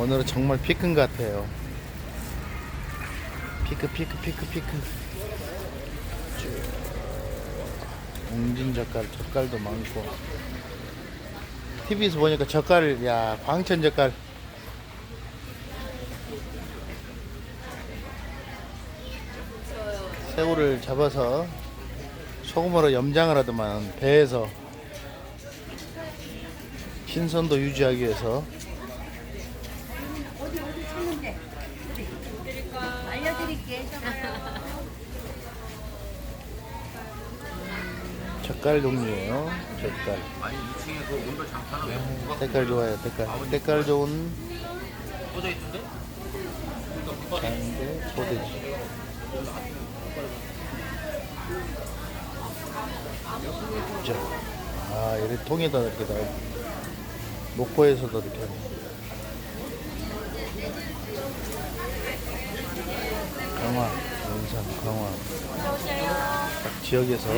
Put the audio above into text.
오늘은 정말 피크인 것 같아요. 피크 피크 피크 피크. 쭉. 웅진 젓갈, 젓갈도 많고. TV에서 보니까 젓갈, 야 광천 젓갈. 새우를 잡아서 소금으로 염장을 하더만 배에서 신선도 유지하기 위해서 젓갈 종류예요. 젓갈. 아니 2층에 그 온돌 장판은 색깔 좋아요. 색깔. 색깔 좋은? 장대 소돼지. 자, 아 이렇게 통에다 이렇게 다 목포에서도 이렇게 강화, 원산 강화. 각 지역에서